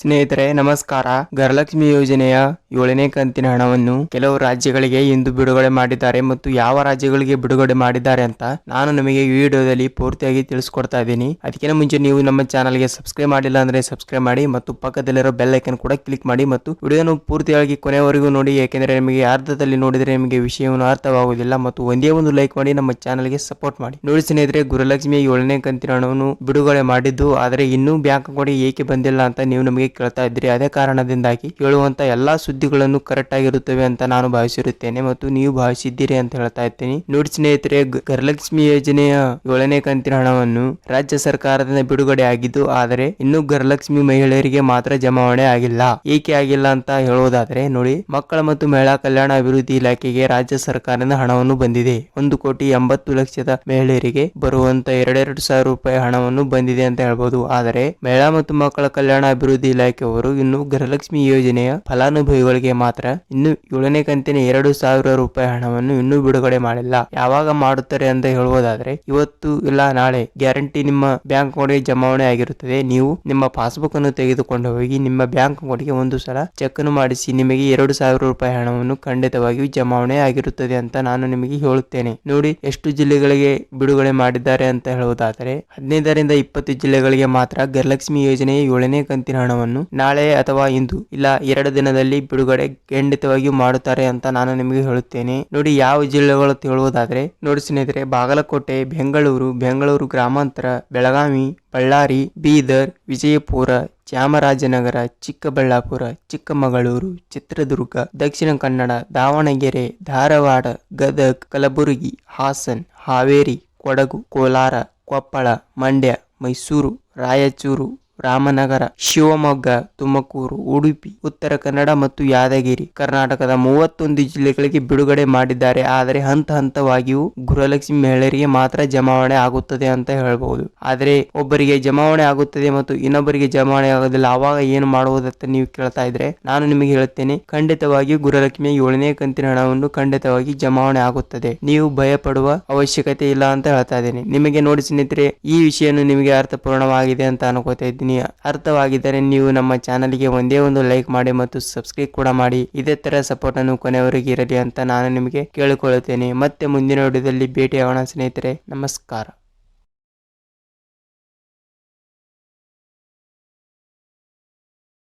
ಸ್ನೇಹಿತರೆ, ನಮಸ್ಕಾರ. ಗರಲಕ್ಷ್ಮಿ ಯೋಜನೆಯ ಏಳನೇ ಕಂತಿನ ಹಣವನ್ನು ಕೆಲವು ರಾಜ್ಯಗಳಿಗೆ ಇಂದು ಬಿಡುಗಡೆ ಮಾಡಿದ್ದಾರೆ ಮತ್ತು ಯಾವ ರಾಜ್ಯಗಳಿಗೆ ಬಿಡುಗಡೆ ಮಾಡಿದ್ದಾರೆ ಅಂತ ನಾನು ನಿಮಗೆ ಈ ವಿಡಿಯೋದಲ್ಲಿ ಪೂರ್ತಿಯಾಗಿ ತಿಳಿಸ್ಕೊಡ್ತಾ ಇದ್ದೀನಿ. ಅದಕ್ಕಿಂತ ಮುಂಚೆ ನೀವು ನಮ್ಮ ಚಾನಲ್ಗೆ ಸಬ್ಸ್ಕ್ರೈಬ್ ಮಾಡಿಲ್ಲ ಅಂದ್ರೆ ಸಬ್ಸ್ಕ್ರೈಬ್ ಮಾಡಿ ಮತ್ತು ಪಕ್ಕದಲ್ಲಿರೋ ಬೆಲ್ ಐಕನ್ ಕೂಡ ಕ್ಲಿಕ್ ಮಾಡಿ ಮತ್ತು ವಿಡಿಯೋನು ಪೂರ್ತಿಯಾಗಿ ಕೊನೆವರೆಗೂ ನೋಡಿ ಏಕೆಂದರೆ ನಿಮಗೆ ಅರ್ಧದಲ್ಲಿ ನೋಡಿದರೆ ನಿಮಗೆ ವಿಷಯವನ್ನು ಅರ್ಥವಾಗುವುದಿಲ್ಲ ಮತ್ತು ಒಂದೇ ಒಂದು ಲೈಕ್ ಮಾಡಿ ನಮ್ಮ ಚಾನಲ್ಗೆ ಸಪೋರ್ಟ್ ಮಾಡಿ. ನೋಡಿ ಸ್ನೇಹಿತರೆ ಗುರುಲಕ್ಷ್ಮಿ ಏಳನೇ ಕಂತಿನ ಹಣವನ್ನು ಬಿಡುಗಡೆ ಮಾಡಿದ್ದು, ಆದರೆ ಇನ್ನೂ ಬ್ಯಾಂಕ್ ಅಕೌಂಟ್ಗೆ ಏಕೆ ಬಂದಿಲ್ಲ ಅಂತ ನೀವು ನಮಗೆ ಕೇಳ್ತಾ ಇದ್ದೀರಿ ಅದೇ ಕಾರಣದಿಂದಾಗಿ ಹೇಳುವಂಥ ಎಲ್ಲಾ ಸುದ್ದಿಗಳನ್ನು ಕರೆಕ್ಟ್ ಆಗಿರುತ್ತವೆ ಅಂತ ನಾನು ಭಾವಿಸಿರುತ್ತೇನೆ ಮತ್ತು ನೀವು ಭಾವಿಸಿದ್ದೀರಿ ಅಂತ ಹೇಳ್ತಾ ಇದ್ದೀನಿ ನೋಡಿ ಸ್ನೇಹಿತರೆ ಗರಲಕ್ಷ್ಮಿ ಯೋಜನೆಯ ಏಳನೇ ಕಂತಿನ ಹಣವನ್ನು ರಾಜ್ಯ ಸರ್ಕಾರದಿಂದ ಬಿಡುಗಡೆ ಆಗಿದ್ದು, ಆದರೆ ಇನ್ನು ಗರಲಕ್ಷ್ಮಿ ಮಹಿಳೆಯರಿಗೆ ಮಾತ್ರ ಜಮಾವಣೆ ಆಗಿಲ್ಲ. ಏಕೆ ಆಗಿಲ್ಲ ಅಂತ ಹೇಳುವುದಾದ್ರೆ, ನೋಡಿ, ಮಕ್ಕಳ ಮತ್ತು ಮಹಿಳಾ ಕಲ್ಯಾಣ ಅಭಿವೃದ್ಧಿ ಇಲಾಖೆಗೆ ರಾಜ್ಯ ಸರ್ಕಾರದಿಂದ ಹಣವನ್ನು ಬಂದಿದೆ. ಒಂದು ಕೋಟಿ ಎಂಬತ್ತು ಲಕ್ಷದ ಮಹಿಳೆಯರಿಗೆ ಬರುವಂತ ಎರಡೆರಡು ಸಾವಿರ ರೂಪಾಯಿ ಹಣವನ್ನು ಬಂದಿದೆ ಅಂತ ಹೇಳ್ಬೋದು. ಆದರೆ ಮಹಿಳಾ ಮತ್ತು ಮಕ್ಕಳ ಕಲ್ಯಾಣ ಅಭಿವೃದ್ಧಿ ಇಲಾಖೆಯವರು ಇನ್ನು ಗೃಹಲಕ್ಷ್ಮಿ ಯೋಜನೆಯ ಫಲಾನುಭವಿಗಳಿಗೆ ಮಾತ್ರ ಇನ್ನು ಏಳನೇ ಕಂತಿನ ಎರಡು ಸಾವಿರ ರೂಪಾಯಿ ಹಣವನ್ನು ಇನ್ನೂ ಬಿಡುಗಡೆ ಮಾಡಿಲ್ಲ. ಯಾವಾಗ ಮಾಡುತ್ತಾರೆ ಅಂತ ಹೇಳುವುದಾದ್ರೆ, ಇವತ್ತು ಇಲ್ಲ, ನಾಳೆ. ಗ್ಯಾರಂಟಿ ನಿಮ್ಮ ಬ್ಯಾಂಕ್ ಅಕೌಂಟ್ಗೆ ಜಮಾವಣೆ ಆಗಿರುತ್ತದೆ. ನೀವು ನಿಮ್ಮ ಪಾಸ್ಬುಕ್ ಅನ್ನು ತೆಗೆದುಕೊಂಡು ಹೋಗಿ ನಿಮ್ಮ ಬ್ಯಾಂಕ್ ಅಕೌಂಟ್ಗೆ ಒಂದು ಸಲ ಚೆಕ್ ಅನ್ನು ಮಾಡಿಸಿ ನಿಮಗೆ ಎರಡು ಸಾವಿರ ರೂಪಾಯಿ ಹಣವನ್ನು ಖಂಡಿತವಾಗಿಯೂ ಜಮಾವಣೆ ಆಗಿರುತ್ತದೆ ಅಂತ ನಾನು ನಿಮಗೆ ಹೇಳುತ್ತೇನೆ. ನೋಡಿ, ಎಷ್ಟು ಜಿಲ್ಲೆಗಳಿಗೆ ಬಿಡುಗಡೆ ಮಾಡಿದ್ದಾರೆ ಅಂತ ಹೇಳುವುದಾದರೆ, ಹದಿನೈದರಿಂದ ಇಪ್ಪತ್ತು ಜಿಲ್ಲೆಗಳಿಗೆ ಮಾತ್ರ ಗೃಹಲಕ್ಷ್ಮಿ ಯೋಜನೆಯ ಏಳನೇ ಕಂತಿನ ಹಣವನ್ನು ನಾಳೆ ಅಥವಾ ಇಂದು ಇಲ್ಲ, ಎರಡು ದಿನದಲ್ಲಿ ಬಿಡುಗಡೆ ಖಂಡಿತವಾಗಿಯೂ ಮಾಡುತ್ತಾರೆ ಅಂತ ನಾನು ನಿಮಗೆ ಹೇಳುತ್ತೇನೆ. ನೋಡಿ, ಯಾವ ಜಿಲ್ಲೆಗಳು ಹೇಳುವುದಾದ್ರೆ, ನೋಡಿ ಸ್ನೇಹಿತರೆ, ಬಾಗಲಕೋಟೆ, ಬೆಂಗಳೂರು ಬೆಂಗಳೂರು ಗ್ರಾಮಾಂತರ, ಬೆಳಗಾವಿ, ಬಳ್ಳಾರಿ, ಬೀದರ್, ವಿಜಯಪುರ, ಚಾಮರಾಜನಗರ, ಚಿಕ್ಕಬಳ್ಳಾಪುರ, ಚಿಕ್ಕಮಗಳೂರು, ಚಿತ್ರದುರ್ಗ, ದಕ್ಷಿಣ ಕನ್ನಡ, ದಾವಣಗೆರೆ, ಧಾರವಾಡ, ಗದಗ್, ಕಲಬುರಗಿ, ಹಾಸನ್, ಹಾವೇರಿ, ಕೊಡಗು, ಕೋಲಾರ, ಕೊಪ್ಪಳ, ಮಂಡ್ಯ, ಮೈಸೂರು, ರಾಯಚೂರು ರಾಮನಗರ, ಶಿವಮೊಗ್ಗ, ತುಮಕೂರು, ಉಡುಪಿ, ಉತ್ತರ ಕನ್ನಡ ಮತ್ತು ಯಾದಗಿರಿ ಕರ್ನಾಟಕದ ಮೂವತ್ತೊಂದು ಜಿಲ್ಲೆಗಳಿಗೆ ಬಿಡುಗಡೆ ಮಾಡಿದ್ದಾರೆ. ಆದರೆ ಹಂತ ಹಂತವಾಗಿಯೂ ಗೃಹಲಕ್ಷ್ಮಿ ಮಹಿಳೆಯರಿಗೆ ಮಾತ್ರ ಜಮಾವಣೆ ಆಗುತ್ತದೆ ಅಂತ ಹೇಳಬಹುದು. ಆದರೆ ಒಬ್ಬರಿಗೆ ಜಮಾವಣೆ ಆಗುತ್ತದೆ ಮತ್ತು ಇನ್ನೊಬ್ಬರಿಗೆ ಜಮಾವಣೆ ಆಗೋದಿಲ್ಲ ಆವಾಗ ಏನು ಮಾಡುವುದಂತ ನೀವು ಕೇಳ್ತಾ ಇದ್ರೆ ನಾನು ನಿಮಗೆ ಹೇಳುತ್ತೇನೆ ಖಂಡಿತವಾಗಿ ಗೃಹಲಕ್ಷ್ಮಿಯ ಏಳನೇ ಕಂತಿನ ಹಣವನ್ನು ಖಂಡಿತವಾಗಿ ಜಮಾವಣೆ ಆಗುತ್ತದೆ. ನೀವು ಭಯ ಪಡುವ ಅವಶ್ಯಕತೆ ಇಲ್ಲ ಅಂತ ಹೇಳ್ತಾ ಇದ್ದೀನಿ. ನಿಮಗೆ ನೋಡಿ ಸ್ನೇಹಿತರೆ, ಈ ವಿಷಯವನ್ನು ನಿಮಗೆ ಅರ್ಥಪೂರ್ಣವಾಗಿದೆ ಅಂತ ಅನ್ಕೋತಾ ಇದ್ದೀನಿ. ಅರ್ಥವಾಗಿದ್ದರೆ ನೀವು ನಮ್ಮ ಚಾನಲ್ಗೆ ಒಂದೇ ಒಂದು ಲೈಕ್ ಮಾಡಿ ಮತ್ತು ಸಬ್ಸ್ಕ್ರೈಬ್ ಕೂಡ ಮಾಡಿ. ಇದೇ ತರ ಸಪೋರ್ಟ್ ಅನ್ನು ಕೊನೆಯವರೆಗೆ ಇರಲಿ ಅಂತ ನಾನು ನಿಮಗೆ ಕೇಳಿಕೊಳ್ಳುತ್ತೇನೆ. ಮತ್ತೆ ಮುಂದಿನ ವಿಡಿಯೋದಲ್ಲಿ ಭೇಟಿಯಾಗೋಣ ಸ್ನೇಹಿತರೆ. ನಮಸ್ಕಾರ.